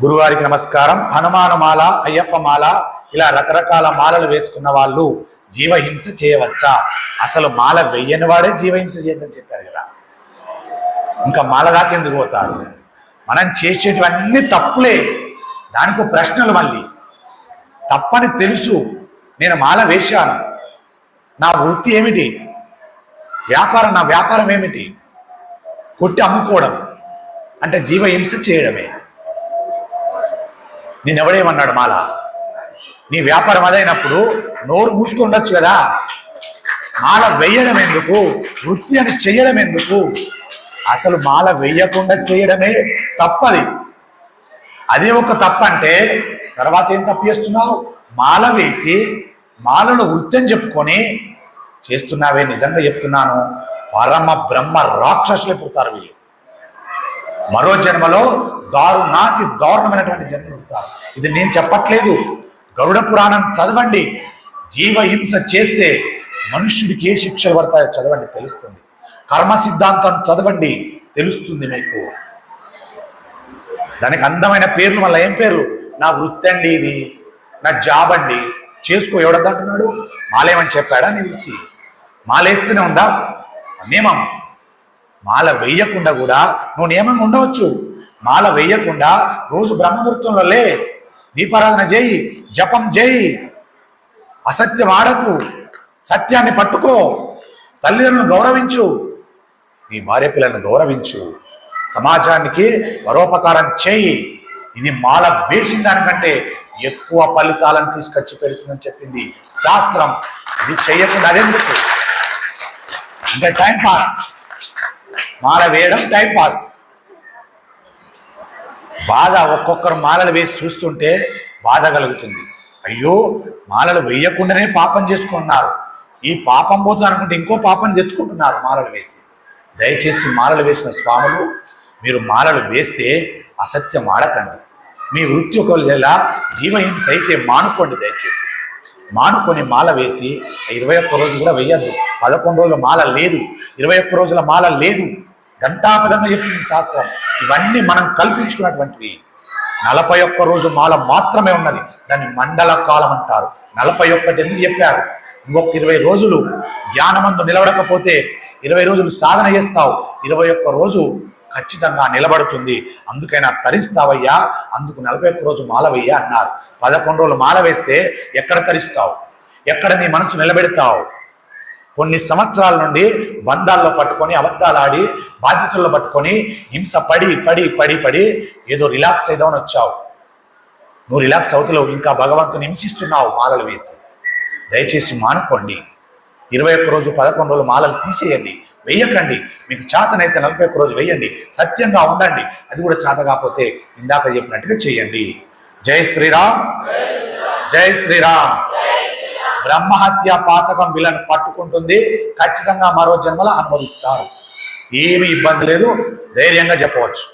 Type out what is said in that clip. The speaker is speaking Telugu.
గురువారికి నమస్కారం. హనుమానమాల అయ్యప్పమాల అయ్యప్ప మాల ఇలా రకరకాల మాలలు వేసుకున్న వాళ్ళు జీవహింస చేయవచ్చా? అసలు మాల వెయ్యని వాడే జీవహింస చేయొద్దని చెప్పారు కదా. ఇంకా మాల దాకా ఎందుకు పోతారు? మనం చేసేటివన్నీ తప్పులే. దానికి ప్రశ్నలు మళ్ళీ. తప్పని తెలుసు. నేను మాల వేశాను. నా వృత్తి ఏమిటి? వ్యాపారం నా వ్యాపారం ఏమిటి? కొట్టి అమ్ముకోవడం అంటే జీవహింస చేయడమే. నేనెవడేమన్నాడు మాల? నీ వ్యాపారం అదైనప్పుడు నోరు మూసుకొని ఉండొచ్చు కదా? మాల వెయ్యడం ఎందుకు వృత్తి అని చెయ్యడం ఎందుకు అసలు మాల వెయ్యకుండా చేయడమే తప్పది. అదే ఒక తప్పు అంటే తర్వాత ఏం తప్పు చేస్తున్నావు? మాల వేసి మాలను వృత్తి అని చెప్పుకొని చేస్తున్నావే నిజంగా చెప్తున్నాను. పరమ బ్రహ్మ రాక్షసులే పుడతారు వీళ్ళు. మరో జన్మలో దారుణాతి దారుణమైనటువంటి జన్మలు పుడతారు. ఇది నేను చెప్పట్లేదు. గరుడ పురాణం చదవండి. జీవహింస చేస్తే మనుష్యుడికి ఏ శిక్షలు పడతాయో చదవండి తెలుస్తుంది. కర్మ సిద్ధాంతం చదవండి తెలుస్తుంది మీకు. దానికి అందమైన పేర్లు మళ్ళీ ఏం పేర్లు? నా వృత్తి అండి ఇది నా జాబ్ అండి. చేసుకో ఎవడద్దంటున్నాడు? మాలేమని చెప్పాడా నీ వృత్తి? మాలేస్తూనే ఉందా? నియమం మాల వెయ్యకుండా కూడా నువ్వు నియమంగా ఉండవచ్చు. మాల వెయ్యకుండా రోజు బ్రహ్మముహూర్తంలో లే దీపారాధన చేయి జపం చేయి. అసత్యం ఆడకు సత్యాన్ని పట్టుకో తల్లిదండ్రులను గౌరవించు. నీ భార్య పిల్లలను గౌరవించు. సమాజానికి పరోపకారం చేయి. ఇది మాల వేసిన దానికంటే ఎక్కువ ఫలితాలను తీసుకొచ్చి పెడుతుందని చెప్పింది శాస్త్రం. ఇది చేయకుండా అదెందుకు? ఇంకా టైం పాస్. మాల వేయడం టైం పాస్ బాధ ఒక్కొక్కరు మాలలు వేసి చూస్తుంటే బాధ కలుగుతుంది. అయ్యో మాలలు వేయకుండానే పాపం చేసుకుంటున్నారు. ఈ పాపం పోతుంది అనుకుంటే ఇంకో పాపం తెచ్చుకుంటున్నారు మాలలు వేసి. దయచేసి మాలలు వేసిన స్వాములు మీరు మాలలు వేస్తే అసత్యం ఆడకండి. మీ వృత్తి ఒకవేళ జీవహింస అయితే మానుకోండి దయచేసి. మానుకొని మాల వేసి ఇరవై ఒక్క రోజు కూడా వేయద్దు. పదకొండు రోజుల మాల లేదు. ఇరవై ఒక్క రోజుల మాల లేదు. గంటాపదంగా చెప్పింది శాస్త్రం? ఇవన్నీ మనం కల్పించుకున్నటువంటివి. నలభై ఒక్క రోజు మాల మాత్రమే ఉన్నది. దాన్ని మండల కాలం అంటారు. నలభై ఒక్కటి ఎందుకు చెప్పారు? నువ్వు ఒక ఇరవై రోజులు జ్ఞానమందు నిలబడకపోతే ఇరవై రోజులు సాధన చేస్తావు. ఇరవై ఒక్క రోజు ఖచ్చితంగా నిలబడుతుంది. అందుకైనా తరిస్తావయ్యా అందుకు నలభై ఒక్క రోజు మాల వెయ్యా అన్నారు. పదకొండు రోజులు మాల వేస్తే ఎక్కడ తరిస్తావు? ఎక్కడ నీ మనసు నిలబెడతావు? కొన్ని సంవత్సరాల నుండి బంధాల్లో పట్టుకొని అబద్ధాలు ఆడి బాధ్యతల్లో పట్టుకొని హింస పడి పడి పడి పడి ఏదో రిలాక్స్ అయిదామని వచ్చావు. నువ్వు రిలాక్స్ అవుతలేవు ఇంకా భగవంతుని హింసిస్తున్నావు మాలలు వేసి. దయచేసి మానుకోండి. ఇరవై ఒక్క రోజు పదకొండు రోజులు మాలలు తీసేయండి. వెయ్యకండి మీకు చేతనైతే నలభై ఒక్క రోజు వెయ్యండి సత్యంగా ఉండండి. అది కూడా చేత కాకపోతే ఇందాక చెప్పినట్టుగా చేయండి. జై శ్రీరామ్. జై శ్రీరామ్. బ్రహ్మహత్య పాతకం వీళ్ళని పట్టుకుంటుంది. ఖచ్చితంగా మరో జన్మలో అనుమతిస్తారు ఏమీ ఇబ్బంది లేదు. ధైర్యంగా చెప్పవచ్చు.